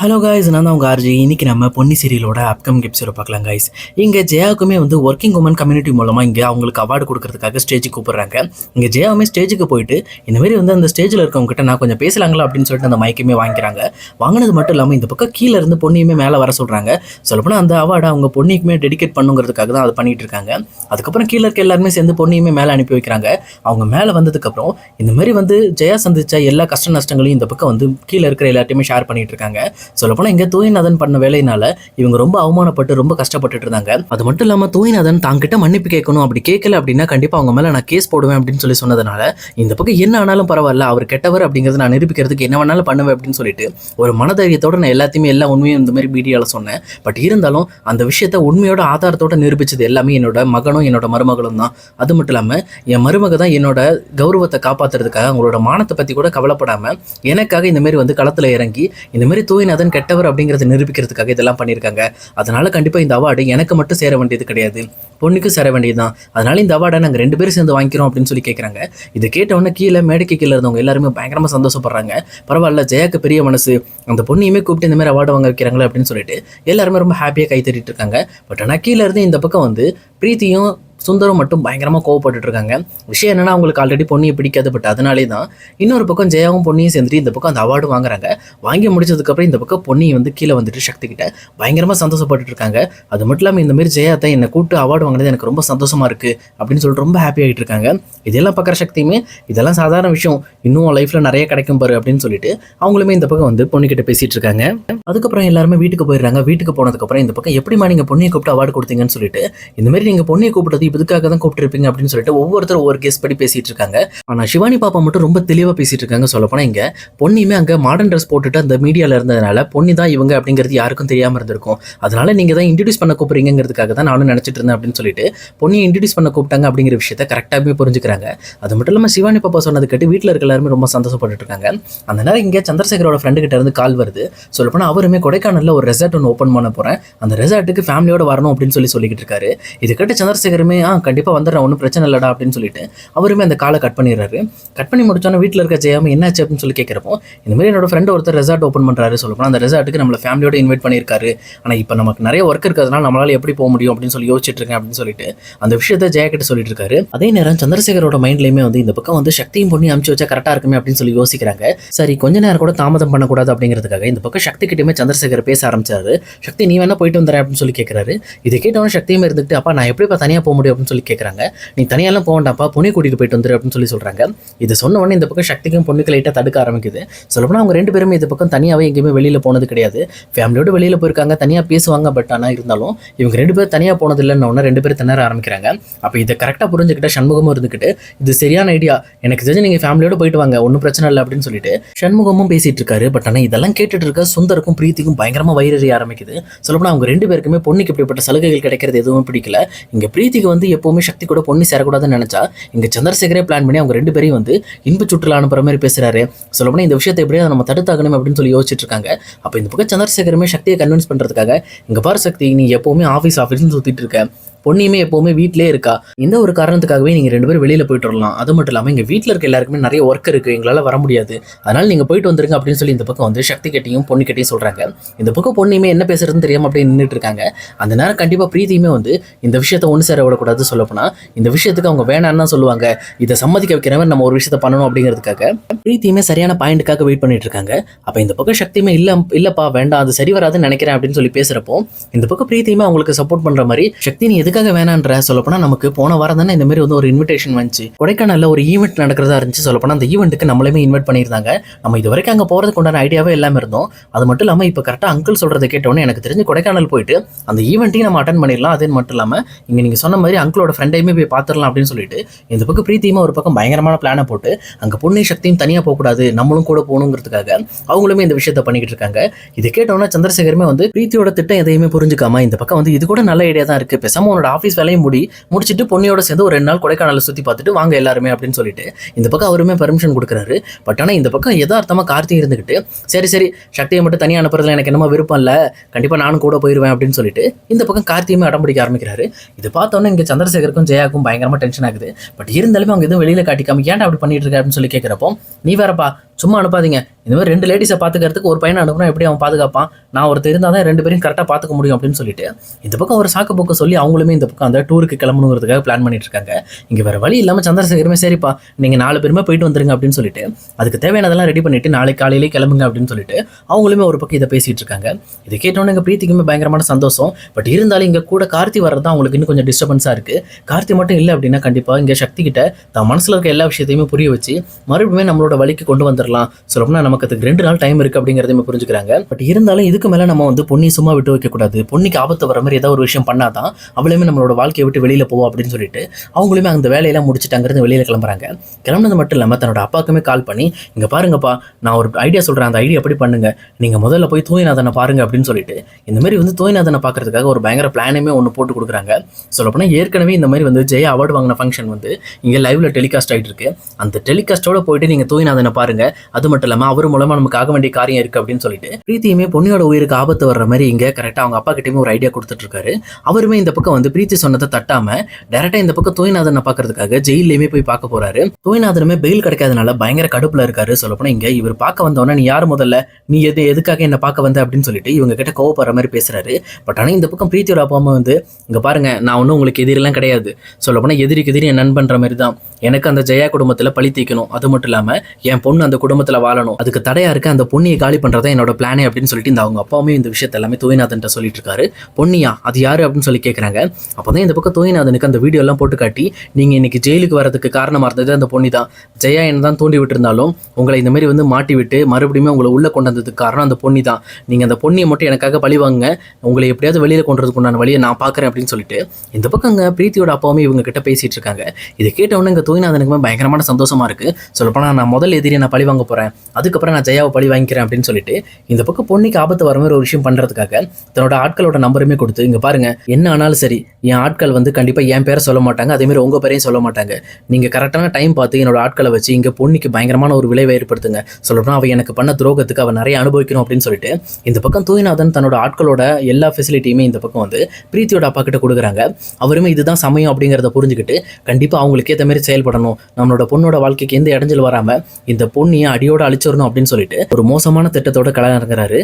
Hello guys நான் தான் உங்கள் ஆர்ஜி இன்னைக்கு நம்ம பொன்னி சீரியலோட அப்கம் எபிசோட பார்க்கலாம் காய்ஸ் இங்கே ஜெயாவுக்குமே வந்து ஒர்க்கிங் உமன் கம்யூனிட்டி மூலமாக இங்கே அவங்களுக்கு அவார்டு கொடுக்கறதுக்காக ஸ்டேஜுக்கு கூப்பிட்றாங்க. இங்கே ஜெயாவுமே ஸ்டேஜுக்கு போயிட்டு இந்தமாரி வந்து அந்த ஸ்டேஜில் இருக்கவங்ககிட்ட நான் கொஞ்சம் பேசலாங்களா அப்படின்னு சொல்லிட்டு அந்த மைக்குமே வாங்கிக்கிறாங்க. வாங்கினது மட்டும் இல்லாமல் இந்த பக்கம் கீழே இருந்து பொண்ணியுமே மேலே வர சொல்கிறாங்க சொல்லப்போனால் அந்த அவார்டை அவங்க பொண்ணிக்குமே டெடிகேட் பண்ணுங்கிறதுக்காக தான் அதை பண்ணிட்டு இருக்காங்க. அதுக்கப்புறம் கீழே இருக்க எல்லாருமே சேர்ந்து பொண்ணியுமே மேலே அனுப்பி வைக்கிறாங்க. அவங்க மேலே வந்ததுக்கப்புறம் இந்த மாதிரி வந்து ஜெயா சந்திச்ச எல்லா கஷ்ட நஷ்டங்களையும் இந்த பக்கம் வந்து கீழே இருக்கிற எல்லாத்தையுமே ஷேர் பண்ணிட்டு இருக்காங்க. சொல்லப்போனால் இங்கே தூய்நாதன் பண்ண வேலையினால இவங்க ரொம்ப அவமானப்பட்டு ரொம்ப கஷ்டப்பட்டுட்டு இருந்தாங்க. அது மட்டும் இல்லாமல் தூய்நாதன் தாங்கிட்ட மன்னிப்பு கேட்கணும் அப்படி கேட்கல அப்படின்னா கண்டிப்பாக அவங்க மேலே நான் கேஸ் போடுவேன் அப்படின்னு சொல்லி சொன்னதுனால இந்த பக்கம் என்ன ஆனாலும் பரவாயில்ல அவர் கெட்டவர் அப்படிங்கிறத நான் நிரூபிக்கிறதுக்கு என்ன வேணாலும் பண்ணுவேன் அப்படின்னு சொல்லிட்டு ஒரு மனதைரியத்தோட நான் எல்லாத்தையுமே எல்லா உண்மையும் இந்த மாதிரி மீடியாவில் சொன்னேன். பட் இருந்தாலும் அந்த விஷயத்த உண்மையோட ஆதாரத்தோட நிரூபிச்சது எல்லாமே என்னோட மகனும் என்னோட மருமகளும் தான். அது மட்டும் இல்லாமல் என் மருமக தான் என்னோட கௌரவத்தை காப்பாத்துறதுக்காக அவங்களோட மானத்தை பற்றி கூட கவலைப்படாமல் எனக்காக இந்த மாதிரி வந்து களத்தில் இறங்கி இந்த மாதிரி தூய்நாதன் கெட்டவர் அப்படிங்கிறத நிரூபிக்கிறதுக்காக இதெல்லாம் பண்ணியிருக்காங்க. அதனால கண்டிப்பாக இந்த அவார்டு எனக்கு மட்டும் சேர வேண்டியது கிடையாது. பொண்ணுக்கு சேர வேண்டியது தான் அதனால இந்த அவார்டை நாங்கள் ரெண்டு பேரும் சேர்ந்து வாங்கிக்கிறோம் அப்படின்னு சொல்லி கேட்குறாங்க இதை கேட்டவொடனே கீழே மேடைக்கு கீழே இருந்தவங்க எல்லாருமே பயங்கரமாக சந்தோஷப்படுறாங்க. பரவாயில்ல ஜெயாக்கு பெரிய மனசு. அந்த பொண்ணையுமே கூப்பிட்டு இந்த மாதிரி அவார்டு வாங்க வைக்கிறாங்களே அப்படின்னு சொல்லிட்டு எல்லாருமே ரொம்ப ஹாப்பியாக கை தட்டிட்டு இருக்காங்க. பட் ஆனால் கீழே இருந்து இந்த பக்கம் வந்து பிரீத்தியும் சுந்தரம் மட்டும் பயங்கரமாக கோவப்பட்டு இருக்காங்க விஷயம் என்னன்னா அவங்களுக்கு ஆல்ரெடி பொண்ணியை பிடிக்காது பட் அதனாலே தான் இன்னொரு பக்கம் ஜெயாவும் பொண்ணியும் சேர்ந்துட்டு இந்த பக்கம் அந்த அவார்டு வாங்குறாங்க. வாங்கி முடிச்சதுக்கப்புறம் இந்த பக்கம் பொண்ணி வந்து கீழே வந்துட்டு சக்தி கிட்ட பயங்கரமாக சந்தோஷப்பட்டு இருக்காங்க அது மட்டும் இல்லாமல் இந்த மாதிரி ஜெயா தான் என்னை கூப்பிட்டு அவார்டு வாங்கினது எனக்கு ரொம்ப சந்தோஷமா இருக்கு அப்படின்னு சொல்லிட்டு ரொம்ப ஹாப்பி ஆகிட்டு இருக்காங்க இதெல்லாம் பார்க்குற சக்தியுமே இதெல்லாம் சாதாரண விஷயம். இன்னும் லைஃப்பில் நிறைய கிடைக்கும் பாரு அப்படின்னு சொல்லிட்டு அவங்களுமே இந்த பக்கம் வந்து பொண்ணுக்கிட்ட பேசிட்டு இருக்காங்க அதுக்கப்புறம் எல்லாருமே வீட்டுக்கு போயிடுறாங்க. வீட்டுக்கு போனதுக்கப்புறம் இந்த பக்கம் எப்படிமா நீங்கள் பொண்ணியை கூப்பிட்டு அவார்டு கொடுத்தீங்கன்னு சொல்லிட்டு இந்த மாதிரி நீங்கள் பொண்ணியை கூப்பிட்டது இப்போ இதுக்காக தான் கூப்பிட்டுருப்பீங்க அப்படின்னு சொல்லிட்டு ஒவ்வொருத்தரும் ஒவ்வொரு கேஸ் படி பேசிட்டு இருக்காங்க. ஆனால் சிவானி பாப்பா மட்டும் ரொம்ப தெளிவாக பேசிட்டு இருக்காங்க சொல்லப்போனால் இங்கே பொன்னியுமே அங்கே மாடர்ன் ட்ரெஸ் போட்டுட்டு அந்த மீடியாவில் இருந்ததுனால பொன்னி தான் இவங்க அப்படிங்கிறது யாருக்கும் தெரியாமல் இருந்திருக்கும். அதனால நீங்கள் தான் இன்ட்ரடியூஸ் பண்ண கூப்பிட்றீங்கிறதுக்காக தான் நானும் நினச்சிட்டு இருந்தேன் அப்படின்னு சொல்லிட்டு பொன்னியை இன்ட்ரடியூஸ் பண்ண கூப்பிட்டாங்க அப்படிங்கிற விஷயத்த கரெக்டாகவே புரிஞ்சுக்கிறாங்க. அது மட்டும் இல்லாமல் சிவானி பாப்பா சொன்னது கேட்டு வீட்டில் இருக்க எல்லாருமே ரொம்ப சந்தோஷப்பட்டு இருக்காங்க. அந்த நேரம் இங்கே சந்திரசேகரோட ஃப்ரெண்டு கிட்ட இருந்து கால் வருது. சொல்லப்போனால் அவருமே கொடைக்கானலில் ஒரு ரெசார்ட் ஒன்று ஓப்பன் பண்ண போகிறேன் அந்த ரெசார்ட்டுக்கு ஃபேமிலியோட வரணும் அப்படின்னு சொல்லி சொல்லிக்கிட்டு இருக்காரு. இது கேட்டு சந்திரசேகருமே ஆ கண்டிப்பாக வந்துடுறேன் ஒன்றும் பிரச்சனை இல்லடா அப்படின்னு சொல்லிட்டு அவருமே அந்த காலை கட் பண்ணிடுறாரு. கட் பண்ணி முடிச்சோன்னே வீட்டில் இருக்க ஜெயாம என்னாச்சு? அப்படின்னு சொல்லி கேட்குறப்போ இந்தமாதிரி என்னோட ஃப்ரெண்ட் ஒருத்தர் ரெசார்ட் ஓப்பன் பண்ணுறாரு சொல்லப்போனால் அந்த ரெசார்ட்டுக்கு நம்மளை ஃபேமிலியோட இன்வைட் பண்ணியிருக்காரு. ஆனால் இப்போ நமக்கு நிறைய ஒர்க் இருக்கிறதுனால நம்மளால எப்படி போக முடியும் அப்படின்னு சொல்லி யோசிச்சுட்டு இருக்கேன் அப்படின்னு சொல்லிட்டு அந்த விஷயத்த ஜெயா கிட்ட சொல்லிட்டு இருக்காரு. அதே நேரம் சந்திரசேகரோட மைண்ட்லயுமே வந்து இந்த பக்கம் வந்து சக்தியும் பொண்ணி அமுச்சு வச்சா கரெக்டாக இருக்குமே அப்படின்னு சொல்லி யோசிக்கிறாங்க. சரி கொஞ்ச நேரம் கூட தாமதம் பண்ணக்கூடாது அப்படிங்கிறதுக்காக இந்த பக்கம் சக்தி கிட்டயுமே சந்திரசேகர் பேச ஆரம்பிச்சாரு. சக்தி நீ வேணா போயிட்டு வந்துற அப்படின்னு சொல்லி கேட்குறாரு இதை கேட்டவன சக்தியுமே இருந்துட்டு அப்பா நான் எப்படிப்பா தனியாக போக முடியும்? அப்படின்னு சொல்லி கேட்குறாங்க நீ தனியாலாம் போக வேண்டாம்ப்பா பொண்ணை கூட்டிகிட்டு போயிட்டு வந்துரு அப்படின்னு சொல்லி சொல்றாங்க. இது சொன்ன உடனே இந்த பக்கம் சக்திக்கும் பொண்ணுக்கு லைட்டாக தடுக்க ஆரம்பிக்குது. சொல்லப்போனால் அவங்க ரெண்டு பேருமே இந்த பக்கம் தனியாகவே எங்கேயுமே வெளியில் போனது கிடையாது. ஃபேமிலியோடு வெளியில் போயிருக்காங்க தனியாக பேசுவாங்க பட் ஆனால் இருந்தாலும் இவங்க ரெண்டு பேரும் தனியாக போனது இல்லைன்னு உடனே ரெண்டு பேரும் திணற ஆரம்பிக்கிறாங்க. அப்போ இதை கரெக்டாக புரிஞ்சுக்கிட்ட சண்முகமும் இருந்துக்கிட்டு இது சரியான ஐடியா எனக்கு தெரிஞ்சு நீங்கள் ஃபேமிலியோட போயிட்டு வாங்க ஒன்றும் பிரச்சனை இல்லை அப்படின்னு சொல்லிட்டு சண்முகமும் பேசிட்டு இருக்காரு. பட் ஆனால் இதெல்லாம் கேட்டுட்டு இருக்க சுந்தருக்கும் பிரீத்திக்கும் பயங்கரமாக வயிறறிய ஆரம்பிக்குது. சொல்லப்போனால் அவங்க ரெண்டு பேருக்குமே பொண்ணுக்கு இப்படிப்பட்ட சலுகைகள் கிடைக்கிறது எதுவும் பிடிக்கல. இங்கே பிரீத்திக்கு வந்து எப்பவுமே சக்தி கூட பொண்ணு சேரக்கூடாதுன்னு நினச்சா இங்கே சந்திரசேகரே பிளான் பண்ணி அவங்க ரெண்டு பேரையும் வந்து இன்ப சுற்றுலா அனுப்புற மாதிரி பேசுறாரு. சொல்லப்போனால் இந்த விஷயத்தை எப்படியும் நம்ம தடுத்தாகணும் அப்படின்னு சொல்லி யோசிச்சுட்டு இருக்காங்க. அப்போ இந்த பக்கம் சந்திரசேகரமே சக்தியை கன்வின்ஸ் பண்ணுறதுக்காக இங்கே பாரு சக்தி நீ எப்போவுமே ஆஃபீஸ் ஆஃபீஸ்னு சுற்றிட்டு இருக்க. பொண்ணியுமே எப்பவுமே வீட்டிலே இருக்கா? இந்த ஒரு காரணத்துக்காகவே நீங்கள் ரெண்டு பேரும் வெளியில் போயிட்டு வரலாம். அது மட்டும் இல்லாமல் எங்கள் வீட்டில் இருக்க எல்லாருக்குமே நிறைய ஒர்க் இருக்குது எங்களால் வர முடியாது. அதனால நீங்கள் போயிட்டு வந்துருங்க அப்படின்னு சொல்லி இந்த பக்கம் வந்து சக்தி கட்டியும் பொண்ணு கட்டியும் சொல்கிறாங்க இந்த பக்கம் பொண்ணியுமே என்ன பேசுறதுன்னு தெரியாமல் அப்படியே நின்றுட்டு இருக்காங்க. அந்த நேரம் கண்டிப்பாக பிரீத்தியுமே வந்து இந்த விஷயத்தை ஒன்று சேர விடக்கூடாது சொல்லப்போனால் இந்த விஷயத்துக்கு அவங்க வேணான்னு சொல்லுவாங்க. இதை சம்மதிக்க வைக்கிறவன் நம்ம ஒரு விஷயத்தை பண்ணணும் அப்படிங்கிறதுக்காக பிரீத்தியுமே சரியான பாயிண்ட்டுக்காக வெயிட் பண்ணிட்டு இருக்காங்க. அப்போ இந்த பக்கம் சக்தியுமே இல்லை இல்லைப்பா வேண்டாம் அது சரி வராதுன்னு நினைக்கிறேன் அப்படின்னு சொல்லி பேசுகிறப்போ இந்த பக்கம் பிரீத்தியுமே அவங்களுக்கு சப்போர்ட் பண்ணுற மாதிரி சக்தி நீ எதுக்கு எதுக்காக வேணான்ற சொல்லப்போனால் நமக்கு போன வாரம் தானே இந்த மாதிரி வந்து ஒரு இன்விடேஷன் வந்துச்சு. கொடைக்கானல்ல ஒரு ஈவெண்ட் நடக்கிறதா இருந்துச்சு சொல்லப்போனால் அந்த ஈவெண்ட்டுக்கு நம்மளுமே இன்வைட் பண்ணியிருந்தாங்க. நம்ம இது வரைக்கும் அங்கே போகிறதுக்கு உண்டான ஐடியாவே எல்லாமே இருந்தோம். அது மட்டும் இல்லாமல் இப்போ கரெக்டாக அங்கிள் சொல்கிறத கேட்டோன்னே எனக்கு தெரிஞ்சு கொடைக்கானல் போயிட்டு அந்த ஈவெண்ட்டையும் நம்ம அட்டன் பண்ணிடலாம். அதே மட்டும் இல்லாமல் இங்கே நீங்கள் சொன்ன மாதிரி அங்கிளோட ஃப்ரெண்டையுமே போய் பார்த்துடலாம் அப்படின்னு சொல்லிட்டு இந்த பக்கம் பிரீத்தியுமா ஒரு பக்கம் பயங்கரமான பிளானை போட்டு அங்கே பொண்ணு சக்தியும் தனியாக போகக்கூடாது நம்மளும் கூட போகணுங்கிறதுக்காக அவங்களுமே இந்த விஷயத்த பண்ணிக்கிட்டு இருக்காங்க. இதை கேட்டோன்னா சந்திரசேகருமே வந்து பிரீத்தியோட திட்டம் எதையுமே புரிஞ்சுக்காம இந்த பக்கம் வந்து இது கூட நல்ல ஐடியா தான் இருக்குது பேசாம உன்னோட உன்னோட ஆஃபீஸ் வேலையும் முடி முடிச்சுட்டு பொண்ணியோட சேர்ந்து ஒரு ரெண்டு நாள் கொடைக்கானலை சுற்றி பார்த்துட்டு வாங்க எல்லாருமே அப்படின்னு சொல்லிட்டு இந்த பக்கம் அவருமே பெர்மிஷன் கொடுக்குறாரு. பட் ஆனால் இந்த பக்கம் எதார்த்தமாக கார்த்தி இருந்துக்கிட்டு சரி சரி சக்தியை மட்டும் தனியாக அனுப்புறதுல எனக்கு என்னமோ விருப்பம் இல்லை கண்டிப்பாக நானும் கூட போயிடுவேன் அப்படின்னு சொல்லிட்டு இந்த பக்கம் கார்த்தியுமே அடம் பிடிக்க ஆரம்பிக்கிறாரு. இது பார்த்தோன்னே இங்கே சந்திரசேகருக்கும் ஜெயாக்கும் பயங்கரமாக டென்ஷன் ஆகுது. பட் இருந்தாலுமே அவங்க எதுவும் வெளியில் காட்டிக்காம ஏன்டா அப்படி பண்ணிட்டு இருக்க? அப்படின்னு சொல்லி கேட்குறப்போ நீ வேறப்பா சும்மா அனுப்பாதீங்க. இந்த மாதிரி ரெண்டு லேடிஸை பார்த்துக்கிறதுக்கு ஒரு பையனை அனுப்புனா எப்படி அவன் பாதுகாப்பான்? நான் ஒருத்தர் இருந்தால் தான் ரெண்டு பேரும் கரெக்டாக பார்த்துக்க முடியும் அப்படின்னு சொல்லிட்டு இந்த பக்கம் ஒரு சாக்கு போக்கு சொல்லி அவங்களுமே இந்த பக்கம் அந்த டூருக்கு கிளம்பணுங்கிறதுக்காக பிளான் பண்ணிட்டு இருக்காங்க. இங்கே வேறு வழி இல்லாமல் சந்திரசேகருமே சரிப்பா நீங்கள் நாலு பேருமே போயிட்டு வந்துருங்க அப்படின்னு சொல்லிட்டு அதுக்கு தேவையானதெல்லாம் ரெடி பண்ணிட்டு நாளைக்கு காலையிலே கிளம்புங்க அப்படின்னு சொல்லிட்டு அவங்களுமே ஒரு பக்கம் இதை பேசிகிட்டு இருக்காங்க. இதை கேட்டோன்னே எங்கள் பிரீத்திக்குமே பயங்கரமான சந்தோஷம். பட் இருந்தாலும் இங்கே கூட கார்த்தி வர்றது தான் அவங்களுக்கு இன்னும் கொஞ்சம் டிஸ்டர்பன்ஸாக இருக்குது கார்த்தி மட்டும் இல்லை அப்படின்னா கண்டிப்பாக இங்கே சக்தி கிட்ட தான் மனசில் இருக்க எல்லா விஷயத்தையுமே புரிய வச்சு மறுபடியும் நம்மளோட வழிக்கு கொண்டு வந்துடலாம் சொல்லப்போனால் நமக்கு அதுக்கு ரெண்டு நாள் டைம் இருக்குது அப்படிங்கிறதையுமே புரிஞ்சுக்கிறாங்க. பட் இருந்தாலும் இதுக்கு மேலே நம்ம வந்து பொண்ணி சும்மா விட்டு வைக்கக்கூடாது பொன்னிக்கு ஆபத்து வர மாதிரி ஏதாவது ஒரு விஷயம் பண்ணாதான் அவளுமே நம்மளோட வாழ்க்கையை விட்டு வெளியில் போவோம் அப்படின்னு சொல்லிட்டு அவங்களுமே அந்த வேலையெல்லாம் முடிச்சுட்டு வெளியில் கிளம்புறாங்க. கிளம்புனது மட்டும் இல்லாமல் தன்னோட அப்பாவுக்குமே கால் பண்ணி இங்கே பாருங்கப்பா நான் ஒரு ஐடியா சொல்கிறேன் அந்த ஐடியா எப்படி பண்ணுங்க. நீங்கள் முதல்ல போய் தூய்நாதனை பாருங்க. அப்படின்னு சொல்லிட்டு இந்த மாதிரி வந்து தூய்நாதனை பார்க்கறதுக்காக ஒரு பயங்கர பிளானுமே ஒன்று போட்டு கொடுக்குறாங்க. சொல்லப்போனால் ஏற்கனவே இந்த மாதிரி வந்து ஜெயா அவார்டு வாங்கின ஃபங்க்ஷன் வந்து இங்கே லைவ்ல டெலிகாஸ்ட் ஆகிட்டு இருக்கு. அந்த டெலிகாஸ்ட்டோட போயிட்டு நீங்கள் தூய்நாதனை பாருங்க. அது மட்டும் இல்லாமல் அவர் மூலமாக நமக்கு ஆக வேண்டிய காரியம் இருக்குது அப்படின்னு சொல்லிட்டு பிரீத்தியுமே பொன்னியோட உயிருக்கு ஆபத்து வர்ற மாதிரி இங்கே கரெக்டாக அவங்க அப்பா கிட்டயுமே ஒரு ஐடியா கொடுத்துட்ருக்காரு அவருமே இந்த பக்கம் வந்து பிரீத்தி சொன்னதை தட்டாமல் டேரெக்டாக இந்த பக்கம் தூய்நாதனை பார்க்கறதுக்காக ஜெயிலையுமே போய் பார்க்க போறாரு. தூய்நாதனுமே பெயில் கிடைக்காதனால பயங்கர கடுப்புல இருக்காரு. சொல்லப்போனா இங்கே இவர் பார்க்க வந்தவொடனே நீ யார் முதல்ல? நீ எது எதுக்காக என்ன பார்க்க வந்த? அப்படின்னு சொல்லிட்டு இவங்க கிட்ட கோவப்படுற மாதிரி பேசுறாரு. பட் ஆனால் இந்த பக்கம் பிரீத்தியோட அப்பா அம்மா வந்து இங்க பாருங்க நான் ஒன்றும் உங்களுக்கு எதிரிலாம் கிடையாது. சொல்லப்போனா எதிரிக்கு எதிரி என் நண்பன்ற மாதிரி தான். எனக்கு அந்த ஜெயா குடும்பத்தில் பழி தீக்கணும். அது மட்டும் இல்லாமல் என் பொண்ணு அந்த குடும்பத்தில் வாழணும். அதுக்கு தடையாக இருக்க அந்த பொண்ணியை காலி பண்றதா என்னோட பிளானே அப்படின்னு சொல்லிட்டு இந்த அவங்க அப்பாவுமே இந்த விஷயத்த எல்லாமே தோய்நாதன்ட்ட சொல்லிட்டு இருக்காரு பொன்னியா அது யாரு அப்படின்னு சொல்லி கேட்குறாங்க அப்போ தான் இந்த பக்கம் தோய்நாதனுக்கு அந்த வீடியோலாம் போட்டு காட்டி நீங்கள் இன்னைக்கு ஜெயிலுக்கு வரதுக்கு காரணமாக இருந்தது அந்த பொண்ணி தான் ஜெயா என்ன தான் தூண்டி விட்டுருந்தாலும் உங்களை இந்த மாதிரி வந்து மாட்டி விட்டு மறுபடியும் உங்களை உள்ளே கொண்டு வந்ததுக்கு காரணம் அந்த பொண்ணி தான் நீங்கள் அந்த பொண்ணியை மட்டும் எனக்காக பழி வாங்க உங்களை எப்படியாவது வெளியில் கொண்டு வரதுக்கு உண்டான வழியை நான் பார்க்குறேன் அப்படின்னு சொல்லிட்டு இந்த பக்கம் அங்கே பிரீத்தியோட அப்பாவுமே இவங்க கிட்ட பேசிட்டு இருக்காங்க. இதை கேட்டவொன்னே இங்க தூய்நாதனுக்குமே பயங்கரமான சந்தோஷமா இருக்குது சொல்லப்போனால் நான் முதல் எதிரியை நான் பழி வாங்க போகிறேன் அதுக்கப்புறம் நான் ஜெயாவை பழி வாங்கிக்கிறேன் அப்படின்னு சொல்லிட்டு இந்த பக்கம் பொண்ணுக்கு ஆபத்து வர மாதிரி ஒரு விஷயம் பண்ணுறதுக்காக தன்னோட ஆட்களோட நம்பருமே கொடுத்து இங்கே பாருங்க என்ன ஆனாலும் சரி என் ஆட்கள் வந்து கண்டிப்பாக என் பேரை சொல்ல மாட்டாங்க அதேமாரி உங்கள் பேரையும் சொல்ல மாட்டாங்க. நீங்கள் கரெக்டான டைம் பார்த்து என்னோட ஆட்களை வச்சு இங்கே பொண்ணுக்கு பயங்கரமான ஒரு விளைவை ஏற்படுத்துங்க. சொல்லப்போனால் அவள் எனக்கு பண்ண துரோகத்துக்கு அவள் நிறைய அனுபவிக்கணும் அப்படின்னு சொல்லிட்டு இந்த பக்கம் தூய்நாதன் தன்னோட ஆட்களோட எல்லா ஃபெசிலிட்டியுமே இந்த பக்கம் வந்து பிரீத்தியோட அப்பா கிட்ட கொடுக்குறாங்க. அவருமே இதுதான் சமயம் அப்படிங்கிறத புரிஞ்சுக்கிட்டு கண்டிப்பாக அவங்களுக்கு ஏற்ற மாதிரி செயல்படணும். நம்மளோட பொண்ணோட வாழ்க்கைக்கு எந்த இடைஞ்சல் வராம இந்த பொண்ணியை அடியோட அழிச்சிடணும் அப்படின்னு சொல்லிட்டு ஒரு மோசமான திட்டத்தோட கள இறங்குறாரு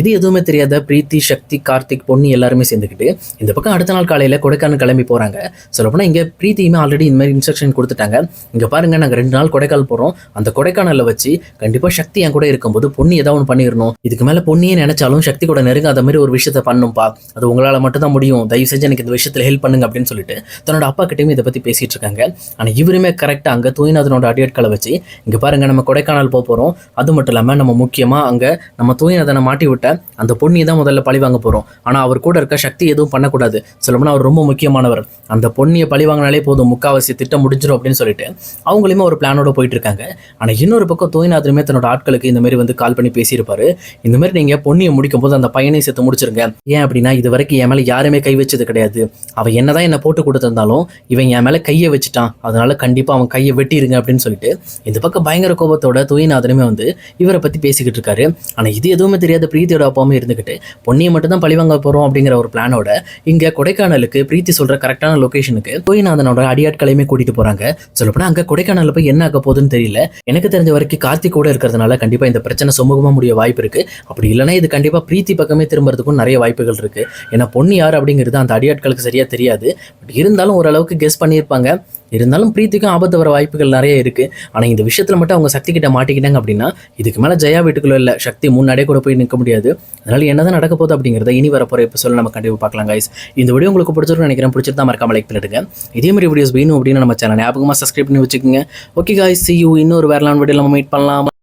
இது எதுவுமே தெரியாத பிரீத்தி சக்தி கார்த்திக் பொன்னி எல்லாருமே சேர்ந்துக்கிட்டு இந்த பக்கம் அடுத்த நாள் காலையில கொடைக்கானல் கிளம்பி போறாங்க. சொல்லப்போனால் இங்கே பிரீத்தியுமே ஆல்ரெடி இந்த மாதிரி இன்ஸ்ட்ரக்ஷன் கொடுத்துட்டாங்க. இங்கே பாருங்க நாங்க ரெண்டு நாள் கொடைக்கானல் போறோம். அந்த கொடைக்கானல்ல வச்சு கண்டிப்பா சக்தி என் கூட இருக்கும்போது பொண்ணு ஏதாவது ஒன்று பண்ணிடணும். இதுக்கு மேல பொண்ணியே நினைச்சாலும் சக்தி கூட நெருங்காத மாதிரி ஒரு விஷயத்த பண்ணும்பா. அது உங்களால மட்டும் தான் முடியும். தயவு செஞ்சு எனக்கு இந்த விஷயத்துல ஹெல்ப் பண்ணுங்க அப்படின்னு சொல்லிட்டு தன்னோட அப்பா கிட்டயும் இதை பத்தி பேசிட்டு இருக்காங்க. ஆனால் இவர் எல்லாத்துலேயுமே கரெக்டாக அங்க தூய்நாதனோட அடியாட்களை வச்சு இங்கே பாருங்க நம்ம கொடைக்கானல் போக போகிறோம் அது மட்டும் இல்லாமல் நம்ம முக்கியமாக அங்கே நம்ம தூய்நாதனை மாட்டி விட்ட அந்த பொண்ணி தான் முதல்ல பழி வாங்க போகிறோம் ஆனால் அவர் கூட இருக்க சக்தி எதுவும் பண்ணக்கூடாது. சொல்லப்போனால் அவர் ரொம்ப முக்கியமானவர். அந்த பொண்ணியை பழி வாங்கினாலே போதும் முக்காவாசி திட்டம் முடிஞ்சிடும் அப்படின்னு சொல்லிட்டு அவங்களையுமே ஒரு பிளானோட போயிட்டு இருக்காங்க. ஆனால் இன்னொரு பக்கம் தூய்நாதனுமே தன்னோட ஆட்களுக்கு இந்த மாதிரி வந்து கால் பண்ணி பேசியிருப்பாரு. இந்த மாதிரி நீங்க பொண்ணியை முடிக்கும் போது அந்த பையனை சேர்த்து முடிச்சிருங்க. ஏன் அப்படின்னா இது வரைக்கும் என் மேலே யாருமே கை வச்சது கிடையாது. அவன் என்னதான் என்னை போட்டு கொடுத்துருந்தாலும் இவன் என் மேலே கையை வச்சுட்டான். அதனால கண்டிப்பாக அவன் கையை வெட்டிடுங்க அப்படின்னு சொல்லிட்டு இந்த பக்கம் பயங்கர கோபத்தோட தூய்நாதனுமே வந்து இவரை பற்றி பேசிக்கிட்டு இருக்காரு. ஆனால் இது எதுவுமே தெரியாத பிரீத்தியோட அப்பாவுமே இருந்துக்கிட்டு பொன்னியை மட்டும் தான் பழிவாங்க போகிறோம் அப்படிங்கிற ஒரு பிளானோட இங்கே கொடைக்கானலுக்கு பிரீத்தி சொல்கிற கரெக்டான லொகேஷனுக்கு தூய்நாதனோட அடியாட்களையுமே கூட்டிகிட்டு போகிறாங்க சொல்லப்போனால் அங்கே கொடைக்கானலில் போய் என்ன ஆக போகுதுன்னு தெரியல. எனக்கு தெரிஞ்ச வரைக்கும் கார்த்திக் கூட இருக்கிறதுனால கண்டிப்பாக இந்த பிரச்சனை சுமூகமாக முடிய வாய்ப்பு இருக்குது அப்படி இல்லைன்னா இது கண்டிப்பாக பிரீத்தி பக்கமே திரும்புறதுக்கும் நிறைய வாய்ப்புகள் இருக்குது ஏன்னா பொண்ணு யார் அப்படிங்கிறது அந்த அடியாட்களுக்கு சரியாக தெரியாது. பட் இருந்தாலும் ஓரளவுக்கு கெஸ் பண்ணியிருப்பாங்க. இருந்தாலும் பிரீத்திக்கும் ஆபத்து வர வாய்ப்புகள் நிறைய இருக்குது ஆனால் இந்த விஷயத்தில் மட்டும் அவங்க சக்தி கிட்ட மாட்டிக்கிட்டாங்க அப்படின்னா இதுக்கு மேலே ஜெயா வீட்டுக்குள்ள இல்லை சக்தி முன்னாடியே கூட போய் நிற்க முடியாது. அதனால் என்னதான் நடக்க போகுது அப்படிங்கிறத இனி வரப்போற சொல்ல நம்ம கண்டிப்பாக பார்க்கலாம் கைஸ் இந்த வீடியோ உங்களுக்கு பிடிச்சிருக்கும் நினைக்கிறேன். பிடிச்சிருந்தா மறக்காம லைக் பண்ணிடுங்க. இதே மாதிரி வீடியோஸ் வேணும் அப்படின்னு நம்ம சேனல் ஞாபகமாக சப்ஸ்கிரைப் பண்ணி வச்சுக்கோங்க. Okay guys. See இன்னொரு வேறலான் வீடியோ நம்ம மீட் பண்ணலாம்.